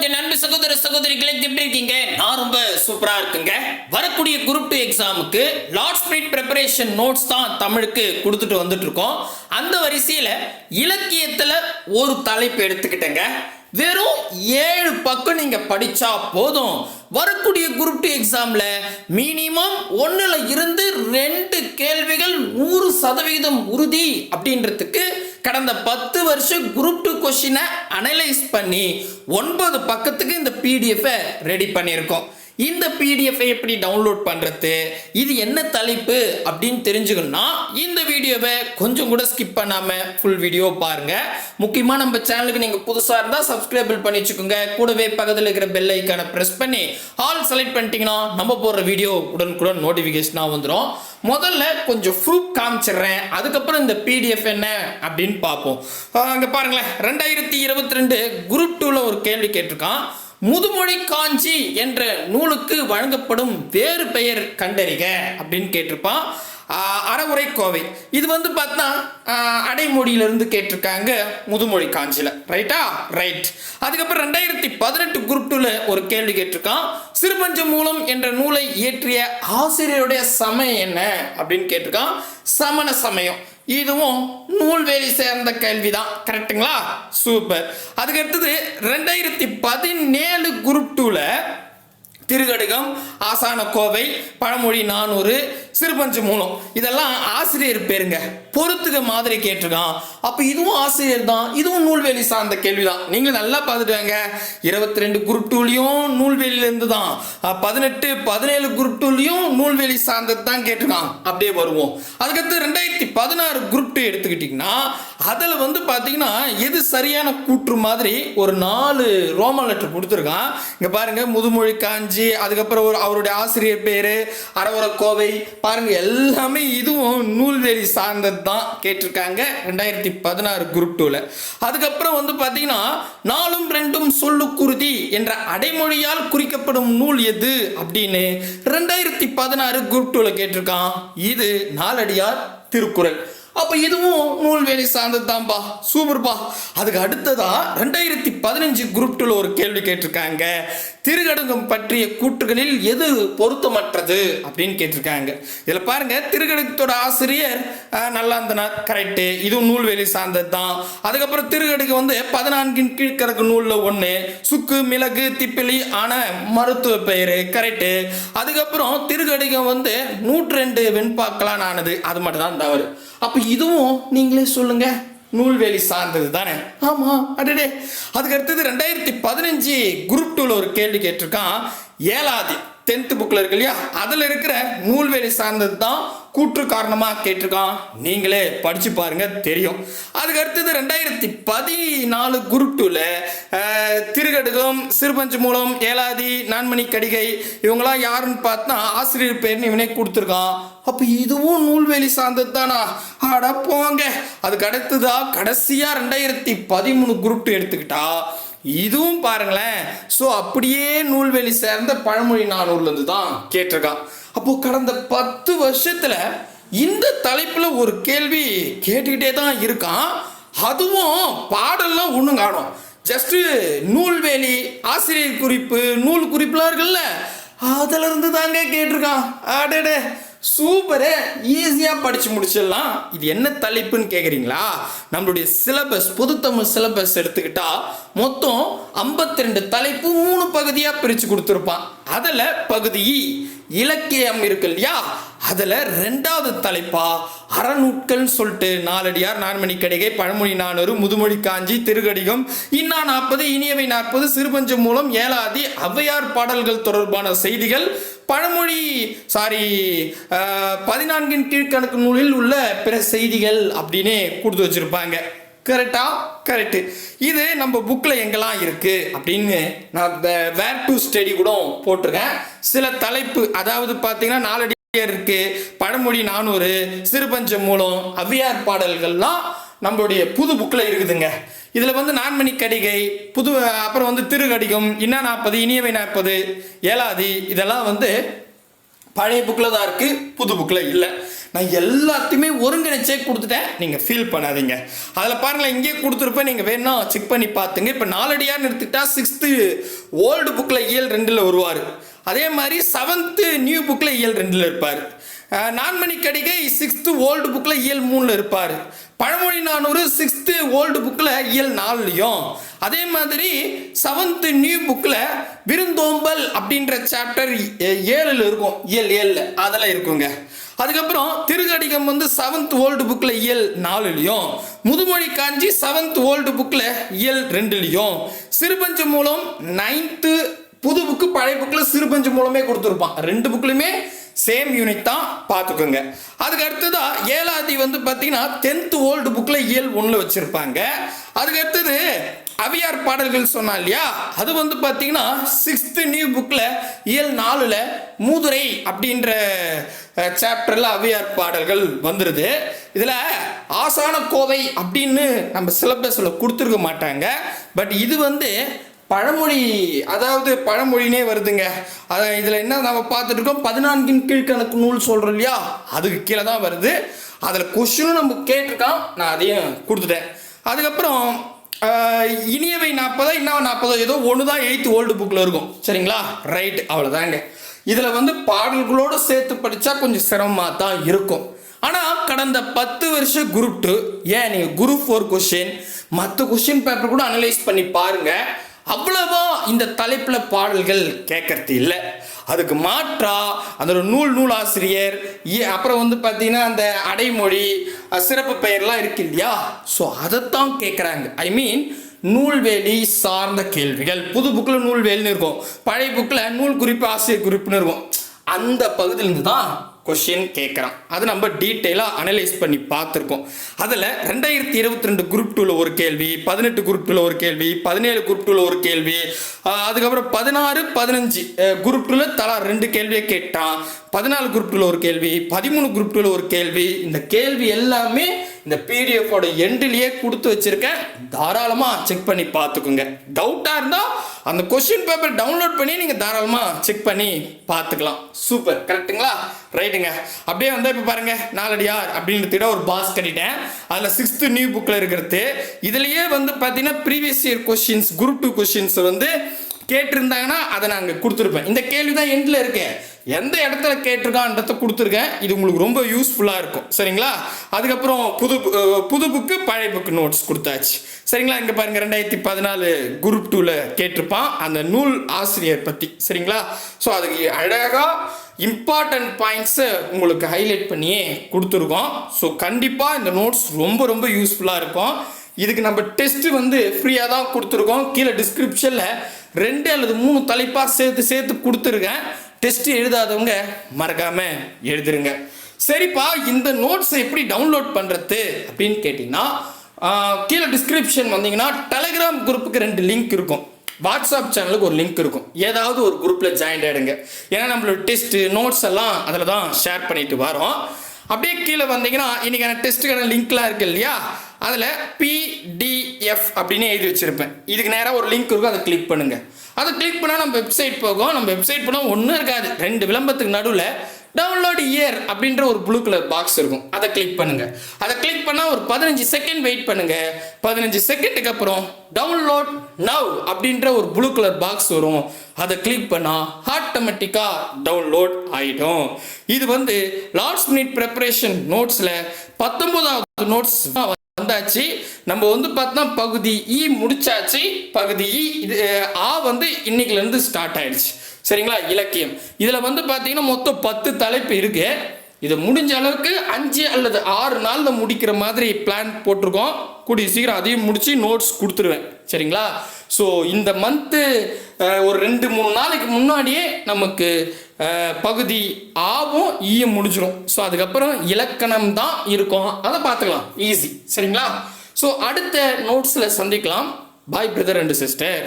வணக்கம் என் அன்பு சகோதர சகோதரிகளை எப்படி இருக்கீங்க? நான் ரொம்ப சூப்பரா இருக்குங்க. வரக்கூடிய குரூப் டூ எக்ஸாமுக்கு லார்ட் ஸ்பிரிட் ப்ரிப்பரேஷன் நோட்ஸ் தான் தமிழுக்கு கொடுத்துட்டு வந்துட்டு இருக்கோம் அந்த வரிசையில இலக்கியத்துல ஒரு தலைப்பு எடுத்துக்கிட்டேங்க. வெறும் ஏழு பக்கம் நீங்க படிச்சா போதும். வரக்கூடிய குரூப் டூ எக்ஸாம்ல மினிமம் ஒண்ணுல இருந்து ரெண்டு கேள்விகள் நூறு சதவிகிதம் உறுதி அப்படின்றதுக்கு கடந்த பத்து வருஷம் குரூப் டூ கொஷினை அனலைஸ் பண்ணி ஒன்பது பக்கத்துக்கு இந்த பிடிஎஃபை ரெடி பண்ணியிருக்கோம். இந்த பிடிஎஃப் எப்படி டவுன்லோட் பண்ணுறது இது என்ன தலைப்பு அப்படின்னு தெரிஞ்சுக்கணும்னா இந்த வீடியோவை கொஞ்சம் கூட ஸ்கிப் பண்ணாமல் ஃபுல் வீடியோ பாருங்க. முக்கியமாக நம்ம சேனலுக்கு நீங்கள் புதுசாக இருந்தால் சப்ஸ்கிரைபிள் பண்ணி வச்சுக்கோங்க. கூடவே பக்கத்தில் இருக்கிற பெல் ஐக்கானை ப்ரெஸ் பண்ணி ஆல் செலக்ட் பண்ணிட்டீங்கன்னா நம்ம போடுற வீடியோ உடனுக்குடன் நோட்டிஃபிகேஷனாக வந்துடும் முதல்ல கொஞ்சம் ப்ரூஃப் காமிச்சிடுறேன். அதுக்கப்புறம் இந்த பிடிஎஃப் என்ன அப்படின்னு பார்ப்போம். அங்கே பாருங்களேன். ரெண்டாயிரத்தி இருபத்தி ரெண்டு குரூப் டூவில் ஒரு கேள்வி கேட்டிருக்கான். முதுமொழி காஞ்சி என்ற நூலுக்கு வழங்கப்படும் வேறு பெயர் கண்டறிக அப்படின்னு கேட்டிருப்பான். அறவுரை கோவை இது வந்து பார்த்தா அடைமொழியிலிருந்து கேட்டிருக்காங்க முதுமொழி காஞ்சியில் ரைட்டா ரைட் அதுக்கப்புறம் ரெண்டாயிரத்தி பதினெட்டு குரூப் டூல ஒரு கேள்வி கேட்டிருக்கான். சிறுபஞ்ச மூலம் என்ற நூலை இயற்றிய ஆசிரியருடைய சமயம் என்ன அப்படின்னு கேட்டிருக்கான். சமண சமயம். இதுவும் நூல்வேலி சேர்ந்த கேள்விதான் கரெக்ட்டுங்களா சூப்பர் அதுக்கடுத்தது ரெண்டாயிரத்தி பதினேழு குரூப் டூவில் திருகடுகம் ஆசான கோவை பழமொழி நானூறு சிறுபஞ்சு மூலம். இதெல்லாம் ஆசிரியர் பேருங்க. பொறுத்துக்க மாதிரி கேட்டிருக்கான். அப்போ இதுவும் ஆசிரியர் தான். இதுவும் நூல்வேலி சார்ந்த கேள்வி தான் நீங்கள் நல்லா பார்த்துட்டு வாங்க இருபத்தி ரெண்டு குரூப் டூலையும் நூல்வேலியிலேருந்து தான் பதினெட்டு பதினேழு குரூப் டூலையும் நூல்வேலி சார்ந்தது தான் கேட்டிருக்கான். அப்படியே வருவோம். அதுக்கடுத்து ரெண்டாயிரத்தி பதினாறு குரூப் டூ எடுத்துக்கிட்டிங்கன்னா அதில் வந்து பார்த்தீங்கன்னா எது சரியான கூற்று மாதிரி ஒரு நாலு ரோமா லெட்டர் கொடுத்துருக்கான். இங்கே பாருங்கள் முதுமொழி காஞ்சி அதுக்கப்புறம் ஒரு அவருடைய ஆசிரியர் பேர் அரவர கோவை. பாருங்கள் எல்லாமே இதுவும் நூல்வெளி சார்ந்தது தான் கேட்டிருக்காங்க ரெண்டாயிரத்தி பதினாறு குரூப் டூவில் அதுக்கப்புறம் வந்து பார்த்தீங்கன்னா நாலும் ரெண்டும் சொல்லுக்குருதி என்ற அடைமொழியால் குறிக்கப்படும் நூல் எது அப்படின்னு ரெண்டாயிரத்தி பதினாறு குரூப் டூவில் கேட்டிருக்கான். இது நாலடியார் திருக்குறள். அப்போ இதுவும் நூல்வேலி சார்ந்தது தான்ப்பா சூப்பர்ப்பா அதுக்கு அடுத்ததா ரெண்டாயிரத்தி பதினஞ்சு குரூப் டூல ஒரு கேள்வி கேட்டிருக்காங்க. திருகடுங்கம் பற்றிய கூற்றுகளில் எது பொருத்தமற்றது அப்படின்னு கேட்டிருக்காங்க. இதில் பாருங்க திருகடுகத்தோட ஆசிரியர் நல்லா நல்லாந்தனார் கரெக்டு இதுவும் நூல்வேலி சார்ந்தது தான் அதுக்கப்புறம் திருகடுக்கு வந்து பதினான்கின் கீழ்கறக்கு நூலில் ஒன்று சுக்கு மிளகு திப்பிலி ஆன மருத்துவ பெயர் கரெக்டு அதுக்கப்புறம் திருகடுகம் வந்து நூற்றி ரெண்டு வெண்பாக்களால் ஆனது அது மட்டும் தான் தவறு அப்போ இதுவும் நீங்களே சொல்லுங்க. நூல்வேலி சார்ந்தது தானே? ஆமாம் அடடே. அதுக்கு அடுத்தது ரெண்டாயிரத்தி பதினஞ்சு குரூப் டூவில் ஒரு கேள்வி கேட்டிருக்கான். ஏலாதி டென்த்து புக்கில் இருக்கு இல்லையா? அதில் இருக்கிற நூல்வேலி சார்ந்தது தான் கூற்று காரணமாக கேட்டிருக்கான். நீங்களே படித்து பாருங்க தெரியும். அதுக்கு அடுத்தது ரெண்டாயிரத்தி பதினாலு குரூப் டூவில் திருகடுகம் சிறுபஞ்சு மூலம் ஏலாதி நான்மணி கடிகை இவங்களாம் யாருன்னு பார்த்தா ஆசிரியர் பேர்னு இவனே கொடுத்துருக்கான். அப்போ இதுவும் நூல்வேலி சார்ந்தது தானா? அட போங்க. அதுக்கு அடுத்ததா கடைசியாக ரெண்டாயிரத்தி பதிமூணு குரூப் டூ எடுத்துக்கிட்டா இதுவும் பாருங்களேன். ஸோ அப்படியே நூல்வெளி சேர்ந்த பழமொழி நானூர்லேருந்து தான் கேட்டிருக்கான். அப்போ கடந்த பத்து வருஷத்தில் இந்த தலைப்பில் ஒரு கேள்வி கேட்டுக்கிட்டே தான் இருக்கான். அதுவும் பாடல்லாம் ஒன்றும் காணும். ஜஸ்ட் நூல்வேலி ஆசிரியர் குறிப்பு நூல் குறிப்புலாம் இருக்குல்ல அதுல இருந்து தாங்க கேட்டிருக்கான். ஆடேடே சூப்பரு. ஈஸியாக படித்து முடிச்சிடலாம். இது என்ன தலைப்புன்னு கேட்குறீங்களா நம்மளுடைய சிலபஸ் பொதுத்தமிழ் சிலபஸ் எடுத்துக்கிட்டா மொத்தம் ஐம்பத்தி ரெண்டு தலைப்பு மூணு பகுதியாக பிரித்து கொடுத்துருப்பான். அதில் பகுதி இலக்கியம் இருக்கு இல்லையா? அதில் ரெண்டாவது தலைப்பா அறநூட்கள்னு சொல்லிட்டு நாலடியார் நான்மணி கடிகை பழமொழி நானூறு முதுமொழி காஞ்சி திருகடிகம் இன்னா நாற்பது இனியவை நாற்பது சிறுபஞ்சம் மூலம் ஏலாதி ஔவையார் பாடல்கள் தொடர்பான செய்திகள் பழமொழி சாரி பதினான்கின் கீழ்கணக்கு நூலில் உள்ள பிற செய்திகள் அப்படின்னு கொடுத்து வச்சிருப்பாங்க. கரெக்டா கரெக்டு இது நம்ம புக்கில் எங்கெல்லாம் இருக்கு அப்படின்னு நான் வேர் டு ஸ்டடி கூட போட்டிருக்கேன். சில தலைப்பு அதாவது பார்த்தீங்கன்னா நாலடி இருக்கு பழமொழி நானூறு சிறுபஞ்சம் மூலம் அவ்வியார் பாடல்கள்லாம் நம்மளுடைய புது புக்கில் இருக்குதுங்க. இதில் வந்து நான்மணி கடிகை புது அப்புறம் வந்து திருகடிகம் இன்னா நாற்பது இனியவை நாற்பது ஏலாதி இதெல்லாம் வந்து பழைய புக்கில் தான் இருக்குது புது புக்கில் இல்லை. நான் எல்லாத்தையுமே ஒருங்கிணைச்சே கொடுத்துட்டேன். நீங்கள் ஃபீல் பண்ணாதீங்க. அதில் பாருங்களேன் இங்கே கொடுத்துருப்பேன். நீங்கள் வேணா செக் பண்ணி பார்த்துங்க. இப்போ நாலடியார்னு எடுத்துக்கிட்டா சிக்ஸ்த்து ஓல்டு புக்கில் இயல் ரெண்டில் வருவார். அதே மாதிரி செவன்த்து நியூ புக்கில் இயல் ரெண்டில் இருப்பார். நான்மணி கடிகை சிக்ஸ்த்து ஓல்டு புக்கில் இயல் மூணில் இருப்பார். பழமொழி நானூறு சிக்ஸ்த்து ஓல்டு புக்கில் இயல் நாலுலையும். அதே மாதிரி செவன்த்து நியூ புக்கில் விருந்தோம்பல் அப்படின்ற சாப்டர் ஏழில் இருக்கும். இயல் ஏழில். அதெல்லாம் இருக்குங்க. அதுக்கப்புறம் திருக்கடிகம் வந்து செவன்த் ஓல்டு புக்கில் இயல் நாலுலையும். முதுமொழி காஞ்சி செவன்த் ஓல்டு புக்கில் இயல் ரெண்டுலையும். சிறுபஞ்சு மூலம் நைன்த்து புது புக்கு பழைய புக்கில் சிறுபஞ்சு மூலமே கொடுத்துருப்பான். ரெண்டு புக்லையுமே சேம் யூனிட் தான் பார்த்துக்கோங்க. அதுக்கு அடுத்ததாக ஏழாதி வந்து பார்த்தீங்கன்னா டென்த்து ஓல்டு புக்கில் இயல் ஒன்றில் வச்சுருப்பாங்க. அதுக்கு அடுத்தது அவியார் பாடல்கள் சொன்னா இல்லையா? அது வந்து பார்த்தீங்கன்னா சிக்ஸ்த்து நியூ புக்கில் இயல் நாலில் மூதுரை அப்படின்ற சாப்டரில் அவியார் பாடல்கள் வந்துடுது இதில் ஆசான கோவை அப்படின்னு நம்ம சிலபஸில் கொடுத்துருக்க மாட்டாங்க. பட் இது வந்து பழமொழி அதாவது பழமொழினே வருதுங்க. அதை இதில் என்ன நம்ம பார்த்துட்டு இருக்கோம் பதினான்கின் கீழ்கணக்கு நூல் சொல்கிறோம் இல்லையா? அதுக்கு கீழே தான் வருது. அதில் கொஷினும் நம்ம கேட்டிருக்கான். நான் அதையும் கொடுத்துட்டேன். அதுக்கப்புறம் இனியவை நாற்பதோ இன்னும் நாற்பதோ ஏதோ ஒன்று தான் எயித்து ஓல்டு புக்கில் இருக்கும். சரிங்களா? ரைட் அவ்வளோதாங்க இதில் வந்து பாடல்களோடு சேர்த்து படித்தா கொஞ்சம் சிரமமாக தான் இருக்கும். ஆனால் கடந்த பத்து வருஷம் குரூப் டூ ஏன் நீங்கள் குரூப் ஃபோர் கொஷின் மற்ற கொஷின் பேப்பர் கூட அனலைஸ் பண்ணி பாருங்கள் அவ்வளவா இந்த தலைப்பில் பாடல்கள் கேட்கறது இல்லை. அதுக்கு மாற்றா அந்த ஒரு நூல் நூல் ஆசிரியர் இ- அப்புறம் வந்து பார்த்தீங்கன்னா அந்த அடைமொழி சிறப்பு பெயர்லாம் இருக்கு இல்லையா? ஸோ அதைத்தான் கேட்குறாங்க ஐ மீன் நூல்வேலி சார்ந்த கேள்விகள். புது புக்கில் நூல்வேலின்னு இருக்கும். பழைய புக்கில் நூல் குறிப்பு ஆசிரியர் குறிப்புன்னு இருக்கும். அந்த பகுதியிலேருந்து தான் கொஷின் கேட்குறான். அது நம்ம டீட்டெயிலாக அனலைஸ் பண்ணி பார்த்துருக்கோம். அதில் ரெண்டாயிரத்தி இருபத்தி ரெண்டு குரூப் டூவில் ஒரு கேள்வி பதினெட்டு குரூப் டூவில் ஒரு கேள்வி பதினேழு குரூப் டூவில் ஒரு கேள்வி அதுக்கப்புறம் பதினாறு பதினஞ்சு குரூப் டூவில் தலா ரெண்டு கேள்வியை கேட்டான். பதினாலு குரூப் டூவில் ஒரு கேள்வி பதிமூணு குரூப் டூவில் ஒரு கேள்வி. இந்த கேள்வி எல்லாமே இந்த பிடிஎஃபோட எண்டிலேயே கொடுத்து வச்சிருக்கேன். தாராளமாக செக் பண்ணி பார்த்துக்குங்க. டவுட்டாக இருந்தால் அந்த கொஷின் பேப்பர் டவுன்லோட் பண்ணி நீங்கள் தாராளமாக செக் பண்ணி பார்த்துக்கலாம். சூப்பர் கரெக்ட்டுங்களா ரைட்டுங்க அப்படியே வந்தால் இப்போ பாருங்கள் நாலடியார் அப்படின்றத ஒரு பாஸ் கட்டிட்டேன். அதில் சிக்ஸ்த்து நியூ புக்கில் இருக்கிறது. இதுலேயே வந்து பார்த்தீங்கன்னா previous year questions group two questions வந்து கேட்டிருந்தாங்கன்னா அதை நாங்கள் கொடுத்துருப்பேன். இந்த கேள்வி தான் எண்டில் இருக்கேன் எந்த இடத்துல கேட்டிருக்கான்றத கொடுத்துருக்கேன். இது உங்களுக்கு ரொம்ப யூஸ்ஃபுல்லாக இருக்கும். சரிங்களா? அதுக்கப்புறம் புது புது புக்கு பழைய புக்கு நோட்ஸ் கொடுத்தாச்சு. சரிங்களா? இங்கே பாருங்க ரெண்டாயிரத்தி பதினாலு குரூப் டூவில் கேட்டிருப்பான். அந்த நூல் ஆசிரியர் பற்றி சரிங்களா? ஸோ அதுக்கு அழகாக இம்பார்ட்டன்ட் பாயிண்ட்ஸை உங்களுக்கு ஹைலைட் பண்ணியே கொடுத்துருக்கோம். ஸோ கண்டிப்பாக இந்த நோட்ஸ் ரொம்ப ரொம்ப யூஸ்ஃபுல்லாக இருக்கும். இதுக்கு நம்ம டெஸ்ட் வந்து ஃப்ரீயாக தான் கொடுத்துருக்கோம். கீழே டிஸ்கிரிப்ஷனில் ரெண்டு அல்லது மூணு தலைப்பாக சேர்த்து சேர்த்து கொடுத்துருக்கேன். டெஸ்ட் எழுதாதவங்க மறக்காம எழுதுருங்க. சரிப்பா இந்த நோட்ஸை எப்படி டவுன்லோட் பண்ணுறது அப்படின்னு கேட்டிங்கன்னா கீழே டிஸ்கிரிப்ஷன் வந்தீங்கன்னா டெலகிராம் குரூப்புக்கு ரெண்டு லிங்க் இருக்கும். வாட்ஸ்அப் சேனலுக்கு ஒரு லிங்க் இருக்கும். ஏதாவது ஒரு குரூப்பில் ஜாயின் ஆகிடுங்க ஏன்னா நம்மளோட டெஸ்ட்டு நோட்ஸ் எல்லாம் அதில் தான் ஷேர் பண்ணிட்டு வரோம். அப்படியே கீழே வந்தீங்கன்னா இன்றைக்கான டெஸ்ட்டுக்கான லிங்க்லாம் இருக்கு இல்லையா? அதில் பிடிஎஃப் அப்படின்னு எழுதி வச்சுருப்பேன். இதுக்கு நேராக ஒரு லிங்க் இருக்கும் அதை கிளிக் பண்ணுங்கள் அதை கிளிக் பண்ணால் நம்ம வெப்சைட் போகும். நம்ம வெப்சைட் போனால் ஒன்றும் இருக்காது. ரெண்டு விளம்பரத்துக்கு நடுவில் டவுன்லோட் இயர் அப்படின்ற ஒரு ப்ளூ கலர் பாக்ஸ் இருக்கும். அதை கிளிக் பண்ணுங்க. அதை கிளிக் பண்ணால் ஒரு பதினஞ்சு செகண்ட் வெயிட் பண்ணுங்க. பதினஞ்சு செகண்டுக்கு அப்புறம் டவுன்லோட் நவ் அப்படின்ற ஒரு ப்ளூ கலர் பாக்ஸ் வரும். அதை கிளிக் பண்ணால் ஆட்டோமேட்டிக்காக டவுன்லோட் ஆகிடும் இது வந்து லாஸ்ட் மினிட் ப்ரிப்பரேஷன் நோட்ஸில் பத்தொன்பதாவது நோட்ஸ் வந்தாச்சு. நம்ம வந்து பார்த்தா பகுதி இ முடிச்சாச்சு. பகுதி இ இது ஆ வந்து இன்னைக்குலேருந்து ஸ்டார்ட் ஆயிடுச்சு. சரிங்களா? இலக்கியம். இதில் வந்து பார்த்தீங்கன்னா மொத்தம் பத்து தலைப்பு இருக்கு. இது முடிஞ்ச அளவுக்கு அஞ்சு அல்லது ஆறு நாளில் முடிக்கிற மாதிரி பிளான் போட்டிருக்கோம். கூடிய சீக்கிரம் அதையும் முடித்து நோட்ஸ் கொடுத்துருவேன். சரிங்களா? ஸோ இந்த மந்த்து ஒரு ரெண்டு மூணு நாளைக்கு முன்னாடியே நமக்கு பகுதி ஆவும் ஈயும் முடிஞ்சிடும் ஸோ அதுக்கப்புறம் இலக்கணம் தான் இருக்கும். அதை பார்த்துக்கலாம். ஈஸி சரிங்களா? ஸோ அடுத்த நோட்ஸில் சந்திக்கலாம். பாய் பிரதர் அண்ட் சிஸ்டர்